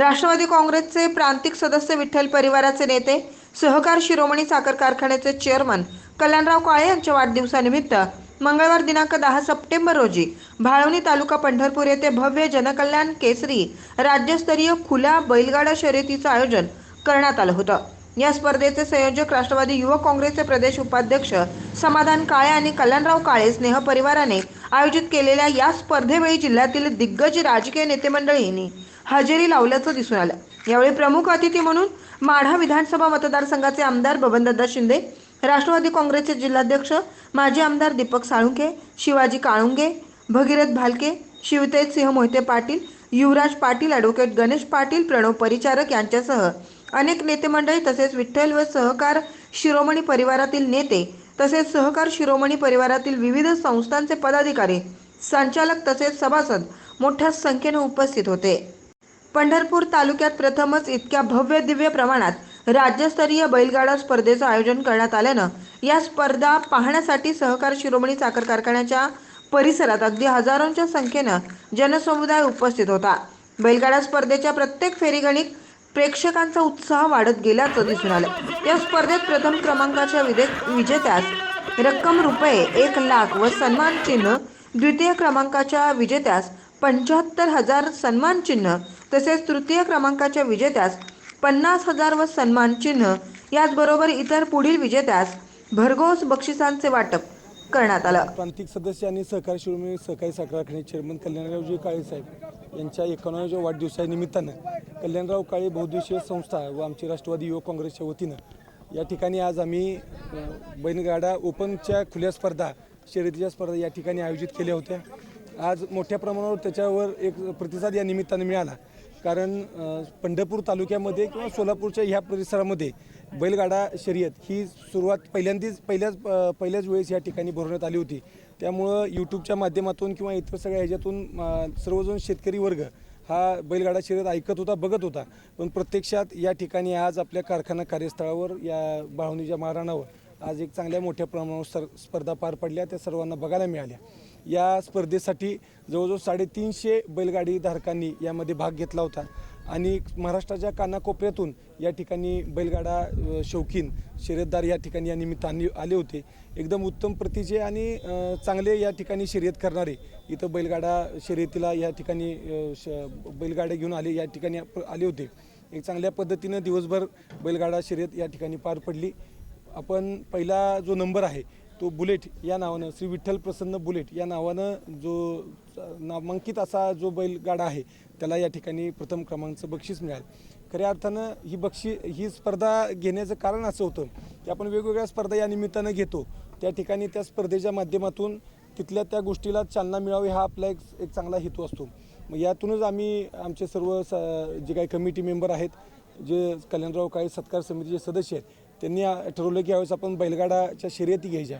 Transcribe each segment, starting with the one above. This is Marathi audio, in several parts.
राष्ट्रवादी काँग्रेसचे प्रांतिक सदस्य विठ्ठल परिवाराचे नेते सहकार शिरोमणी साखर कारखान्याचे चेअरमन कल्याणराव काळे यांच्या वाढदिवसानिमित्त मंगळवार दिनांक दहा सप्टेंबर रोजी भाळवणी तालुका पंढरपूर येथे भव्य जनकल्याण केसरी राज्यस्तरीय खुल्या बैलगाडा शर्यतीचं आयोजन करण्यात आलं होतं. या स्पर्धेचे संयोजक राष्ट्रवादी युवक काँग्रेसचे प्रदेश उपाध्यक्ष समाधान काळे आणि कल्याणराव काळे स्नेह परिवाराने आयोजित केलेल्या या स्पर्धेवेळी जिल्ह्यातील दिग्गज राजकीय नेते मंडळींनी हजेरी लावल्याचं दिसून आलं. यावेळी प्रमुख अतिथी म्हणून माढा विधानसभा मतदारसंघाचे आमदार बबनदादा शिंदे राष्ट्रवादी काँग्रेसचे जिल्हाध्यक्ष माजी आमदार दीपक साळुंके शिवाजी काळुंगे भगीरथ भालके शिवतेज सिंह मोहिते पाटील युवराज पाटील ॲडव्होकेट गणेश पाटील प्रणव परिचारक यांच्यासह अनेक नेते मंडळी तसेच विठ्ठल व सहकार शिरोमणी परिवारातील नेते तसेच सहकार शिरोमणी परिवारातील विविध संस्थांचे पदाधिकारी संचालक तसेच सभासद मोठ्या संख्येने उपस्थित होते. पंढरपूर तालुक्यात प्रथमच इतक्या भव्य दिव्य प्रमाणात राज्यस्तरीय बैलगाडा स्पर्धेचं आयोजन करण्यात आल्यानं या स्पर्धा पाहण्यासाठी सहकार शिरोमणी साखर कारखान्याच्या परिसरात अगदी हजारोंच्या संख्येनं जनसमुदाय उपस्थित होता. बैलगाडा स्पर्धेच्या प्रत्येक फेरीगणिक प्रेक्षकांचा उत्साह वाढत गेल्याचं दिसून आलं. या स्पर्धेत प्रथम क्रमांकाच्या विदे विजेत्यास रक्कम रुपये एक लाख व सन्मान चिन्ह द्वितीय क्रमांकाच्या विजेत्यास पंच्याहत्तर हजार सन्मान चिन्ह तसेच तृतीय क्रमांकाच्या विजेत्यास पन्नास हजार व सन्मान चिन्ह याचबरोबर इतर पुढील विजेत्यास भरघोस बक्षिसांचे वाटप. करण्यात आलं. प्रांतिक सदस्य आणि सहकारी शिरोमणी म्हणजे सहकारी साखर कारखाने चेअरमन कल्याणरावजी काळे साहेब यांच्या एकोणाव्या वाढदिवसानिमित्तानं कल्याणराव काळे बहुद्देशीय संस्था व आमची राष्ट्रवादी युवक काँग्रेसच्या वतीनं या ठिकाणी आज आम्ही बैनगाडा ओपनच्या खुल्या स्पर्धा शर्यतीच्या स्पर्धा या ठिकाणी आयोजित केल्या होत्या. आज मोठ्या प्रमाणावर त्याच्यावर एक प्रतिसाद या निमित्तानं मिळाला. कारण पंढरपूर तालुक्यामध्ये किंवा सोलापूरच्या ह्या परिसरामध्ये बैलगाडा शर्यत ही सुरुवात पहिल्यांदाच पहिल्याच पहिल्याच वेळेस या ठिकाणी भरवण्यात आली होती. त्यामुळं यूट्यूबच्या माध्यमातून किंवा इतर सगळ्या ह्याच्यातून सर्वजण शेतकरी वर्ग हा बैलगाडा शर्यत ऐकत होता बघत होता. पण प्रत्यक्षात या ठिकाणी आज आपल्या कारखाना कार्यस्थळावर या बाळवणीच्या महाराणावर आज एक चांगल्या मोठ्या प्रमाणावर सर स्पर्धा पार पडल्या त्या सर्वांना बघायला मिळाल्या. या स्पर्धेसाठी जवळजवळ साडेतीनशे बैलगाडी धारकांनी यामध्ये भाग घेतला होता. आणि महाराष्ट्राच्या कानाकोपऱ्यातून या ठिकाणी बैलगाडा शौकीन शर्यतदार या ठिकाणी या निमित्ताने आले होते. एकदम उत्तम प्रतीचे आणि चांगले या ठिकाणी शर्यत करणारे. इथं बैलगाडा शर्यतीला या ठिकाणी श बैलगाड्या घेऊन आले या ठिकाणी आले होते. एक चांगल्या पद्धतीनं दिवसभर बैलगाडा शर्यत या ठिकाणी पार पडली. आपण पहिला जो नंबर आहे तो बुलेट या नावानं श्री विठ्ठल प्रसन्न बुलेट या नावानं जो नामांकित असा जो बैलगाडा आहे त्याला या ठिकाणी प्रथम क्रमांकाचं बक्षीस मिळालं. खऱ्या अर्थानं ही बक्षी ही स्पर्धा घेण्याचं कारण असं होतं की आपण वेगवेगळ्या स्पर्धा या निमित्तानं घेतो. त्या ठिकाणी त्या स्पर्धेच्या माध्यमातून तिथल्या त्या गोष्टीला चालना मिळावी हा आपला एक एक चांगला हेतू असतो. मग यातूनच आम्ही आमचे सर्व स जे काही कमिटी मेंबर आहेत जे कल्याणराव काळे सत्कार समितीचे सदस्य आहेत त्यांनी ठरवलं की यावेळेस आपण बैलगाडाच्या शर्यती घ्यायच्या.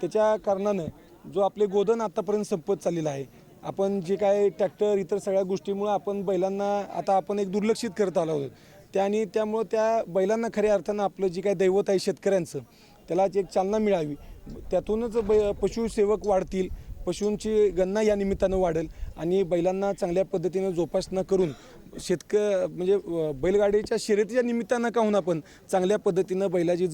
त्याच्या कारणानं जो आपले गोधन आत्तापर्यंत संपत चाललेलं आहे आपण जे काय ट्रॅक्टर इतर सगळ्या गोष्टीमुळं आपण बैलांना आता आपण एक दुर्लक्षित करत आलो आहोत. त्या आणि त्यामुळं त्या बैलांना खऱ्या अर्थानं आपलं जे काय दैवत आहे शेतकऱ्यांचं त्याला एक चालना मिळावी. त्यातूनच बै पशुसेवक वाढतील पशूंची गणना या निमित्तानं वाढेल आणि बैलांना चांगल्या पद्धतीनं जोपासना करून शेतक म्हणजे बैलगाडीच्या शर्यतीच्या निमित्तानं का होऊन आपण चांगल्या पद्धतीनं बैलाची